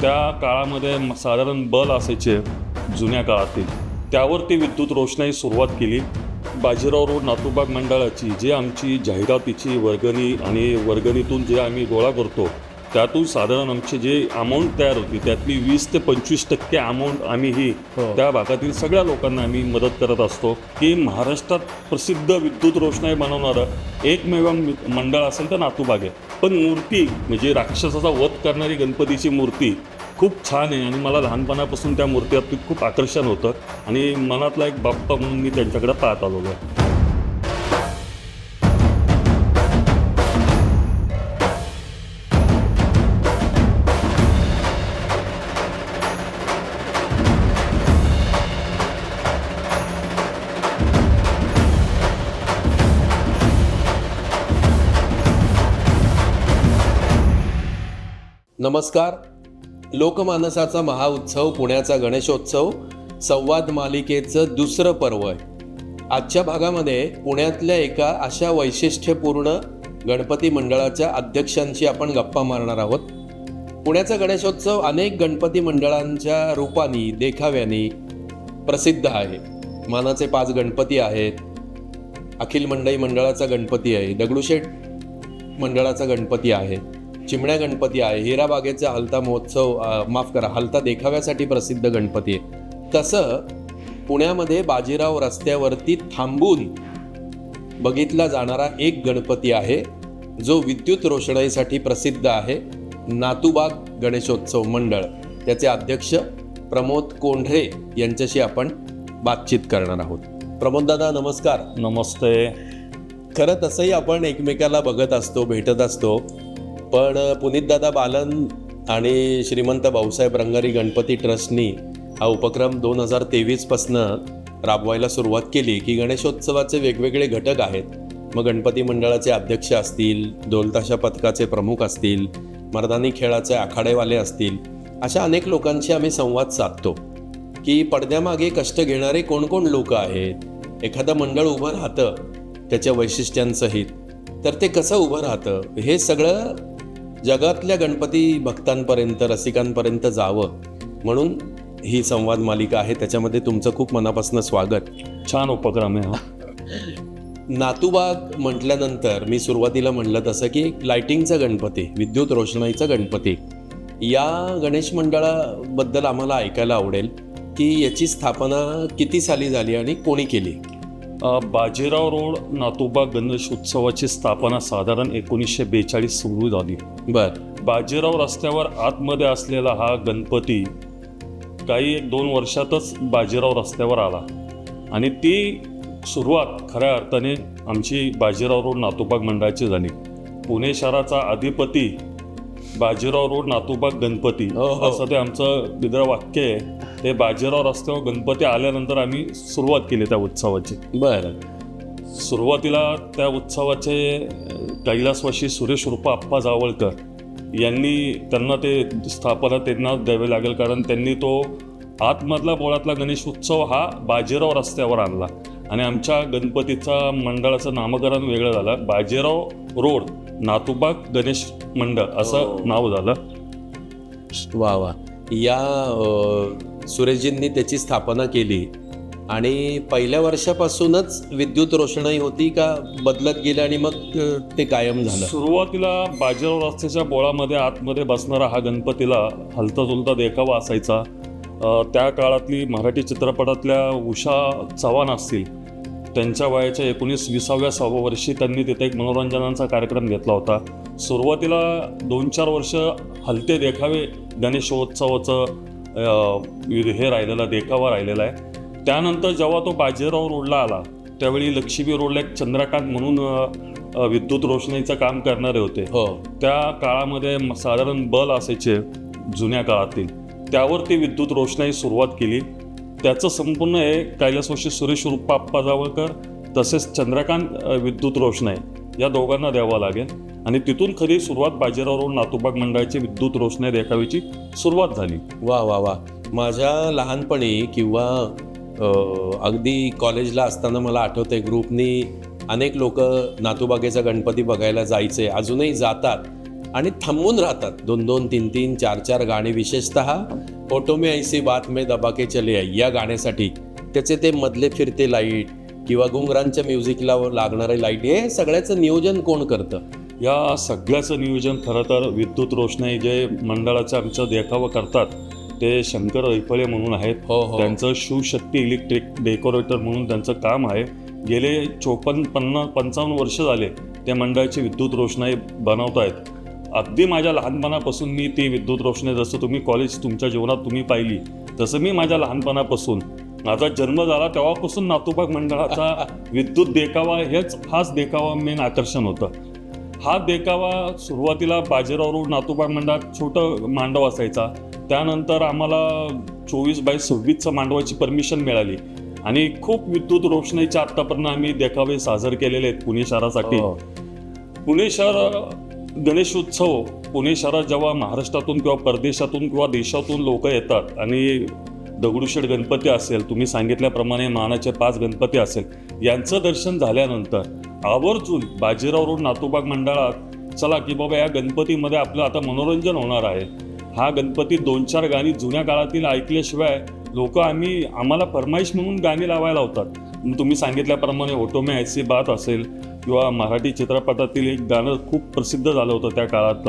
त्या काळामध्ये म- साधारण बल असायचे जुन्या काळातील. त्यावर ती विद्युत रोषणाई सुरुवात केली. बाजीराव रोड नातूबाग मंडळाची जी आमची जाहिरातीची वर्गणी आणि वर्गणीतून जे आम्ही गोळा करतो त्यातून साधारण आमची जे अमाऊंट तयार होती त्यातली वीस ते पंचवीस टक्के अमाऊंट आम्ही ही हो. त्या भागातील सगळ्या लोकांना आम्ही मदत करत असतो की महाराष्ट्रात प्रसिद्ध विद्युत रोषणाई बनवणारं एकमेव मंडळ असेल तर नातूबाग आहे. पण मूर्ती म्हणजे राक्षसाचा वध करणारी गणपतीची मूर्ती खूप छान आहे आणि मला लहानपणापासून त्या मूर्तीवरती खूप आकर्षण होतं आणि मनातला एक बाप्पा म्हणून मी त्यांच्याकडे पाहत आलेलो आहे. नमस्कार. लोकमानसाचा महाउत्सव पुण्याचा गणेशोत्सव संवाद मालिकेचं दुसरं पर्व आहे. आजच्या भागामध्ये पुण्यातल्या एका अशा वैशिष्ट्यपूर्ण गणपती मंडळाच्या अध्यक्षांशी आपण गप्पा मारणार आहोत. पुण्याचा गणेशोत्सव अनेक गणपती मंडळांच्या रूपानी देखाव्यानी प्रसिद्ध आहे. मानाचे पाच गणपती आहेत. अखिल मंडई मंडळाचा गणपती आहे. दगडूशेठ मंडळाचा गणपती आहे. चिमण्या गणपती आहे हिराबागेचा हलता महोत्सव माफ करा हलता देखाव्यासाठी प्रसिद्ध गणपती आहे. तसं पुण्यामध्ये बाजीराव रस्त्यावरती थांबून बघितला जाणारा एक गणपती आहे जो विद्युत रोषणाईसाठी प्रसिद्ध आहे नातूबाग गणेशोत्सव मंडळ. त्याचे अध्यक्ष प्रमोद कोंढरे यांच्याशी आपण बातचीत करणार आहोत. प्रमोद दादा नमस्कार. नमस्ते. खरं तसंही आपण एकमेकाला बघत असतो भेटत असतो. पण पुनीतदादा बालन आणि श्रीमंत भाऊसाहेब रंगारी गणपती ट्रस्टनी हा उपक्रम दोन हजार तेवीसपासनं राबवायला सुरुवात केली की गणेशोत्सवाचे वेगवेगळे घटक आहेत. मग गणपती मंडळाचे अध्यक्ष असतील ढोलताशा पथकाचे प्रमुख असतील मर्दानी खेळाचे आखाडेवाले असतील अशा अनेक लोकांशी आम्ही संवाद साधतो की पडद्यामागे कष्ट घेणारे कोण कोण लोक आहेत? एखादं मंडळ उभं राहतं त्याच्या वैशिष्ट्यांसहित तर ते कसं उभं राहतं? हे सगळं जगातल्या गणपती भक्तांपर्यंत रसिकांपर्यंत जावं म्हणून ही संवाद मालिका आहे. त्याच्यामध्ये तुमचं खूप मनापासून स्वागत. छान उपक्रम आहे हा. नातूबाग म्हटल्यानंतर मी सुरुवातीला म्हणलं तसं की लाइटिंगचा गणपती विद्युत रोषणाईचा गणपती या गणेश मंडळाबद्दल आम्हाला ऐकायला आवडेल की याची स्थापना किती साली झाली आणि कोणी केली? बाजीराव रोड नातोबा गणेश उत्सवाची स्थापना साधारण एकोणीसशे बेचाळीस सुरू झाली. बर. बाजीराव रस्त्यावर आतमध्ये असलेला हा गणपती काही एक दोन वर्षातच बाजीराव रस्त्यावर आला. आणि ती सुरुवात खऱ्या अर्थाने आमची बाजीराव रोड नातोबाग मंडळाची झाली. पुणे शहराचा अधिपती बाजीराव रोड नातोबाग गणपती हो, हो. असं ते आमचं बिद्र वाक्य आहे. ते बाजीराव रस्त्यावर गणपती आल्यानंतर आम्ही सुरुवात केली त्या उत्सवाची. बर. सुरुवातीला त्या उत्सवाचे अ, कैलासवासी सुरेश रूप आप्पा जावळकर यांनी त्यांना ते स्थापना त्यांना द्यावे लागेल कारण त्यांनी तो आतमधला बोळातला गणेश उत्सव हा बाजीराव रस्त्यावर आणला. आणि आमच्या गणपतीचा मंडळाचं नामकरण वेगळं झालं. बाजीराव रोड नातुबाग गणेश मंडळ हो. असं नाव झालं. वा वा. या सुरेशजींनी त्याची स्थापना केली. आणि पहिल्या वर्षापासूनच विद्युत रोषणाई होती का बदलत गेली आणि मग ते कायम झालं? सुरुवातीला बाजीराव रस्त्याच्या बोळामध्ये आतमध्ये बसणारा हा गणपतीला हलता जुलता देखावा असायचा. त्या काळातली मराठी चित्रपटातल्या उषा चव्हाण असतील त्यांच्या वयाच्या एकोणीस विसाव्या सहाव्या वर्षी त्यांनी तिथे एक मनोरंजनाचा कार्यक्रम घेतला होता. सुरुवातीला दोन चार वर्ष हलते देखावे गणेशोत्सवाचं हे राहिलेला देखावा राहिलेला आहे. त्यानंतर जेव्हा तो बाजीराव रोडला आला त्यावेळी लक्ष्मी रोडला एक चंद्रकांत म्हणून विद्युत रोषणाईचं काम करणारे होते. हो. त्या काळामध्ये साधारण बल असायचे जुन्या काळातील. त्यावर ती विद्युत रोषणाई सुरुवात केली. त्याचं संपूर्ण हे कैलासवासी सुरेश रुप्पा जावळकर तसेच चंद्रकांत विद्युत रोषणाई या दोघांना द्यावं लागेल. आणि तिथून खरी सुरुवात बाजीराव रोड नातूबाग मंडळाची विद्युत रोषणाई देखावीची सुरुवात झाली. वा वा वा. माझ्या लहानपणी किंवा अगदी कॉलेजला असताना मला आठवतंय ग्रुपनी अनेक लोक नातूबागेचा गणपती बघायला जायचे. अजूनही जातात आणि थांबून राहतात. दोन दोन तीन तीन चार चार गाणी. विशेषतः फोटो मे ऐसी बात मे दबाके चले आई या गाण्यासाठी. त्याचे ते मधले फिरते लाइट किंवा घुंगरांच्या म्युझिकला लागणारे लाइट हे सगळ्याचं नियोजन कोण करतं? या सगळ्याचं नियोजन खरं तर विद्युत रोषणाई जे मंडळाचं आमचं देखावं करतात ते शंकर ऐफळे म्हणून आहेत. हो हो. त्यांचं शिवशक्ती इलेक्ट्रिक डेकोरेटर म्हणून त्यांचं काम आहे. गेले चोपन्न पन्नास पंचावन्न वर्ष झाले त्या मंडळाची विद्युत रोषणाई बनवत आहेत अगदी माझ्या लहानपणापासून मी ती विद्युत रोषणाई जसं तुम्ही कॉलेज तुमच्या जीवनात तुम्ही पाहिली तसं मी माझ्या लहानपणापासून माझा जन्म झाला तेव्हापासून नातूबाग मंडळाचा विद्युत देखावा हेच हाच देखावा मेन आकर्षण होतं. हा देखावा सुरुवातीला बाजीराव रोड नातूबाग मंडळात छोटं मांडव असायचा. त्यानंतर आम्हाला चोवीस बाय सव्वीसचं मांडवाची परमिशन मिळाली. आणि खूप विद्युत रोषणाईचे आत्तापर्यंत आम्ही देखावे साजर केलेले आहेत पुणे शहरासाठी. हो. पुणे शहर गणेशोत्सव पुणे शहरात जेव्हा महाराष्ट्रातून किंवा परदेशातून किंवा देशातून लोक येतात आणि दगडूशेठ गणपती असेल तुम्ही सांगितल्याप्रमाणे मानाचे पाच गणपती असेल यांचं दर्शन झाल्यानंतर आवर्जून बाजीराव रोड नातूबाग मंडळात चला की बाबा या गणपतीमध्ये आपलं आता मनोरंजन होणार आहे. हा गणपती दोन चार गाणी जुन्या काळातील ऐकल्याशिवाय लोक आम्ही आम्हाला फरमाईश म्हणून गाणी लावायला होतात तुम्ही सांगितल्याप्रमाणे ओटोमे ऐसी बात असेल किंवा मराठी चित्रपटातील एक गाणं खूप प्रसिद्ध झालं होतं त्या काळात.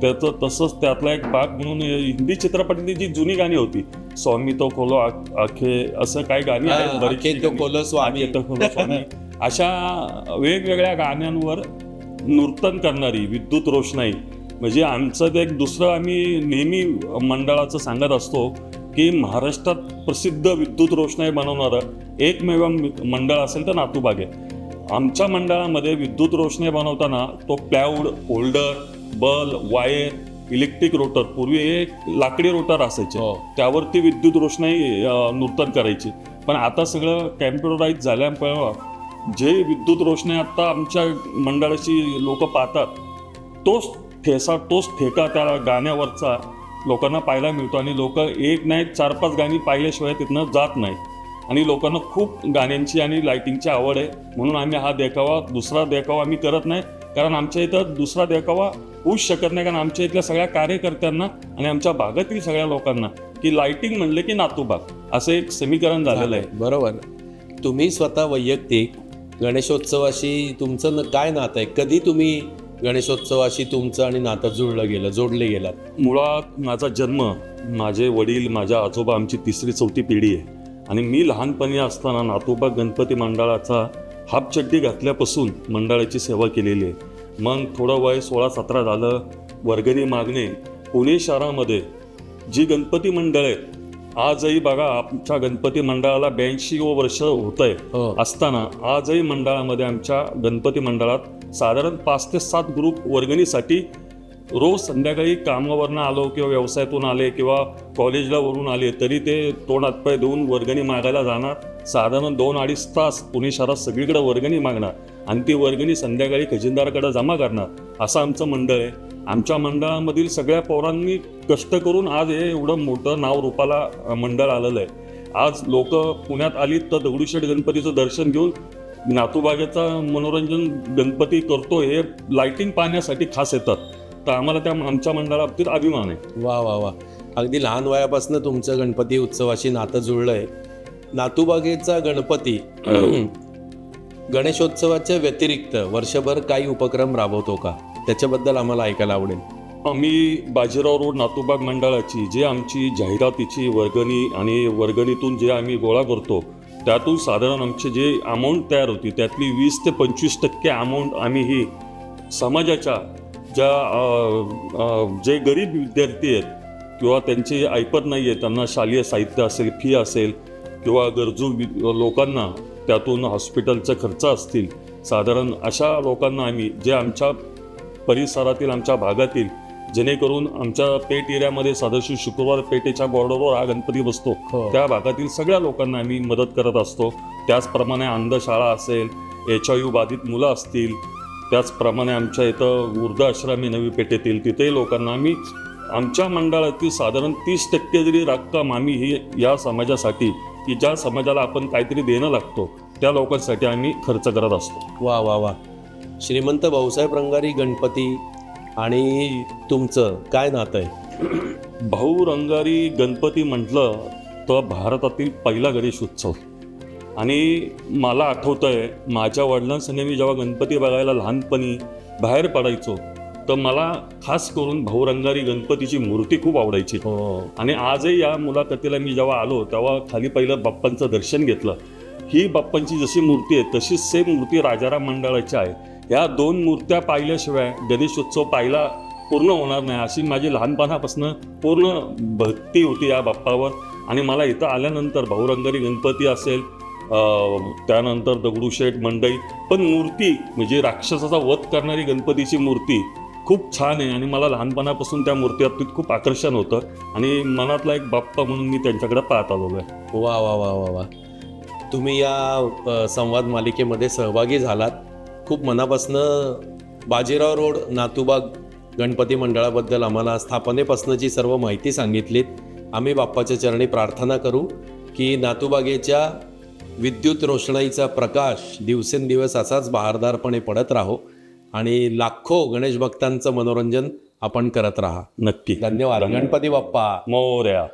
त्याचं तसंच त्यातला एक भाग म्हणून हिंदी चित्रपटातली जी जुनी गाणी होती स्वामी तो खोलो आखे असं काही गाणी आहेत बरीचशी गाणी. खोलो स्वामी. आखे तो खोलो स्वामी. अशा वेगवेगळ्या गाण्यांवर नर्तन करणारी विद्युत रोषणाई म्हणजे आमचं ते एक दुसरं आम्ही नेहमी मंडळाचं सांगत असतो की महाराष्ट्रात प्रसिद्ध विद्युत रोषणाई बनवणारं एकमेव मंडळ असेल तर नातूबाग आहे आमच्या मंडळामध्ये विद्युत रोषणाई बनवताना तो प्लॅऊड होल्डर बल वायर इलेक्ट्रिक रोटर पूर्वी एक लाकडी रोटर असायचे. हो. त्यावरती विद्युत रोषणाई नूतन करायची. पण आता सगळं कॅम्प्युटराईज झाल्यामुळं जे विद्युत रोषणाई आता आमच्या मंडळाची लोक पाहतात तोच ठेसा तोच ठेका त्या गाण्यावरचा लोकांना पाहायला मिळतो आणि लोक एक नाही चार पाच गाणी पाहिल्याशिवाय तिथनं जात नाही आणि लोकांना खूप गाण्यांची आणि लाईटिंगची आवड आहे. म्हणून आम्ही हा देखावा दुसरा देखावा आम्ही करत नाही. कारण आमच्या इथं दुसरा देखावा होऊच शकत नाही कारण आमच्या इथल्या सगळ्या कार्यकर्त्यांना आणि आमच्या भागातील सगळ्या लोकांना की लाईटिंग म्हणले की नातूबाग असं एक समीकरण झालेलं आहे. बरोबर. तुम्ही स्वतः वैयक्तिक गणेशोत्सवाशी तुमचं न- काय नातं आहे? कधी तुम्ही गणेशोत्सवाशी तुमचं आणि नातं जुळलं गेलं जोडले गेलात? मुळात माझा जन्म माझे वडील माझ्या आजोबा आमची तिसरी चौथी पिढी आहे. आणि मी लहानपणी असताना नातोबा गणपती मंडळाचा हापचड्डी घातल्यापासून मंडळाची सेवा केलेली आहे. मग थोडं वय सोळा सतरा झालं वर्गणी मागणे पुणे शहरामध्ये. जी गणपती मंडळ आहेत आजही बघा आमच्या गणपती मंडळाला ब्याऐंशी वर्ष होत आहे हो. असताना आजही मंडळामध्ये आमच्या गणपती मंडळात साधारण पाच ते सात ग्रुप वर्गणीसाठी रोज संध्याकाळी कामावरनं आलो किंवा व्यवसायातून आले किंवा कॉलेजला वरून आले तरी ते तोंड हातपाय देऊन वर्गणी मागायला जाणार. साधारण दोन अडीच तास पुणे शहरात सगळीकडे वर्गणी मागणार. आणि ती वर्गणी संध्याकाळी खजिनदाराकडे जमा करणार असं आमचं मंडळ आहे. आमच्या मंडळामधील सगळ्या पौरांनी कष्ट करून आज हे एवढं मोठं नाव रूपाला मंडळ आलेलं आहे. आज लोक पुण्यात आली तर दगडूशेठ गणपतीचं दर्शन घेऊन नातूबागेचा मनोरंजन गणपती करतो हे लाइटिंग पाहण्यासाठी खास येतात. तर आम्हाला त्या आमच्या मंडळाबाबतीत अभिमान आहे. वा वा वा. अगदी लहान वयापासून तुमचं गणपती उत्सवाशी नातं जुळलंय. नातूबागेचा गणपती गणेशोत्सवाच्या व्यतिरिक्त वर्षभर काही उपक्रम राबवतो का? त्याच्याबद्दल आम्हाला ऐकायला आवडेल. आम्ही बाजीराव रोड नातूबाग मंडळाची जे आमची जाहिरातीची वर्गणी आणि वर्गणीतून जे आम्ही गोळा करतो त्यातून साधारण आमची जे अमाऊंट तयार होती त्यातली वीस ते पंचवीस टक्के अमाऊंट आम्ही ही समाजाच्या ज्या जे गरीब विद्यार्थी आहेत किंवा त्यांचे ऐपत नाही आहे त्यांना शालेय साहित्य असेल फी असेल किंवा गरजू वि- लोकांना त्यातून हॉस्पिटलचे खर्च असतील. साधारण अशा लोकांना आम्ही जे आमच्या परिसरातील आमच्या भागातील जेणेकरून आमच्या पेठ एरियामध्ये सदस्य शुक्रवार पेठेच्या बॉर्डरवर हा गणपती बसतो. हो. त्या भागातील सगळ्या लोकांना आम्ही मदत करत असतो. त्याचप्रमाणे अंधशाळा असेल एच आय बाधित मुलं असतील त्याचप्रमाणे आमच्या इथं वृद्धाश्रम आहे नवी पेठेतील तिथेही लोकांना आम्ही आमच्या मंडळातील साधारण तीस टक्के जरी रक्कम आम्ही ही या समाजासाठी की ज्या समाजाला आपण काहीतरी देणं लागतो त्या लोकांसाठी आम्ही खर्च करत असतो. वा वा वा. श्रीमंत भाऊसाहेब रंगारी गणपती आणि तुमचं काय नातं आहे? भाऊ रंगारी गणपती म्हटलं तर भारतातील पहिला गणेश उत्सव. आणि मला आठवतं आहे माझ्या वडिलांसंग मी जेव्हा गणपती बघायला लहानपणी बाहेर पडायचो तर मला खास करून भाऊ रंगारी गणपतीची मूर्ती खूप आवडायची. हो. आणि आजही या मुलाखतीला मी जेव्हा आलो तेव्हा खाली पहिलं बाप्पांचं दर्शन घेतलं. ही बाप्पांची जशी मूर्ती आहे तशीच सेम मूर्ती राजाराम मंडळाची आहे. या दोन मूर्त्या पाहिल्याशिवाय गणेशोत्सव पाहिला पूर्ण होणार नाही अशी माझी लहानपणापासून पूर्ण भक्ती होती या बाप्पावर. आणि मला इथं आल्यानंतर भाऊरंगारी गणपती असेल त्यानंतर दगडूशेठ मंडई पण मूर्ती म्हणजे राक्षसाचा वध करणारी गणपतीची मूर्ती खूप छान आहे आणि मला लहानपणापासून त्या मूर्ती बाबतीत खूप आकर्षण होतं आणि मनातला एक बाप्पा म्हणून मी त्यांच्याकडे पाहत आलेलो आहे. वा वा वा वा वा. तुम्ही या संवाद मालिकेमध्ये सहभागी झालात. खूप मनापासनं बाजीराव रोड नातूबाग गणपती मंडळाबद्दल आम्हाला स्थापनेपासनंची सर्व माहिती सांगितलीत. आम्ही बाप्पाच्या चरणी प्रार्थना करू की नातूबागेच्या विद्युत रोषणाईचा प्रकाश दिवसेंदिवस असाच बहारदारपणे पडत राहो. आणि लाखो गणेश भक्तांचं मनोरंजन आपण करत राहा. नक्की. धन्यवाद. गणपती बाप्पा. मोर्या.